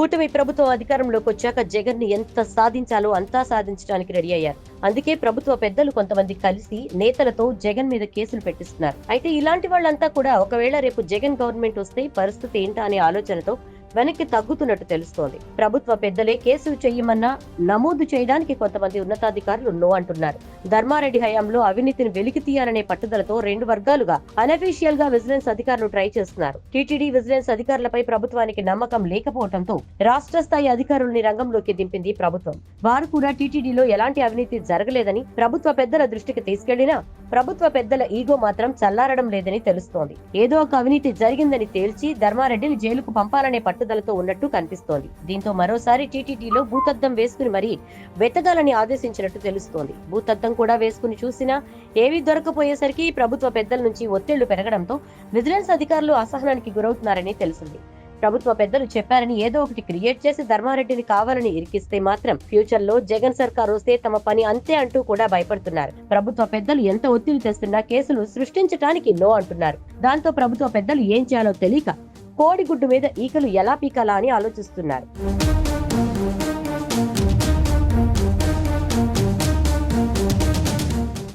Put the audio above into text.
కూటమి ప్రభుత్వం అధికారంలోకి వచ్చాక జగన్ని ఎంత సాధించాలో అంతా సాధించడానికి రెడీ అయ్యారు. అందుకే ప్రభుత్వ పెద్దలు కొంతమంది కలిసి నేతలతో జగన్ మీద కేసులు పెట్టిస్తున్నారు. అయితే ఇలాంటి వాళ్ళంతా కూడా ఒకవేళ రేపు జగన్ గవర్నమెంట్ వస్తే పరిస్థితి ఏంటా అనే ఆలోచనతో వెనక్కి తగ్గుతున్నట్టు తెలుస్తోంది. ప్రభుత్వ పెద్దలే కేసులు చేయమన్నా నమోదు చేయడానికి కొంతమంది ఉన్నతాధికారులు నో అంటున్నారు. ధర్మారెడ్డి హయాంలో అవినీతిని వెలికి తీయాలనే పట్టుదలతో రెండు వర్గాలుగా అనఫీషియల్గా విజిలెన్స్ అధికారులు ట్రై చేస్తున్నారు. టీటీడీ విజిలెన్స్ అధికారులపై ప్రభుత్వానికి నమ్మకం లేకపోవడంతో రాష్ట్ర స్థాయి అధికారుల్ని రంగంలోకి దింపింది ప్రభుత్వం. వారు కూడా టీటీడీలో ఎలాంటి అవినీతి జరగలేదని ప్రభుత్వ పెద్దల దృష్టికి తీసుకెళ్ళినా ప్రభుత్వ పెద్దల ఈగో మాత్రం చల్లారడం లేదని తెలుస్తోంది. ఏదో ఒక అవినీతి జరిగిందని తేల్చి ధర్మారెడ్డిని జైలుకు పంపాలనే పట్టుదలతో ఉన్నట్టు కనిపిస్తోంది. దీంతో మరోసారి టీటీడీలో భూతద్దం వేసుకుని మరీ వెతకాలని ఆదేశించినట్టు తెలుస్తోంది. భూతద్దం కూడా వేసుకుని చూసినా ఏవీ దొరకపోయేసరికి ప్రభుత్వ పెద్దల నుంచి ఒత్తిళ్ళు పెరగడంతో విజిలెన్స్ అధికారులు అసహనానికి గురవుతున్నారని తెలిసింది. ప్రభుత్వ పెద్దలు చెప్పారని ఏదో ఒకటి క్రియేట్ చేసి ధర్మారెడ్డిని కావాలని ఇరికిస్తే మాత్రం ఫ్యూచర్లో జగన్ సర్కార్ వస్తే తమ పని అంతే అంటూ కూడా భయపడుతున్నారు. ప్రభుత్వ పెద్దలు ఎంత ఒత్తిడి తెస్తున్నా కేసులు సృష్టించడానికి నో అంటున్నారు. దాంతో ప్రభుత్వ పెద్దలు ఏం చేయాలో తెలియక కోడిగుడ్డు మీద ఈకలు ఎలా పీకాలా అని ఆలోచిస్తున్నారు.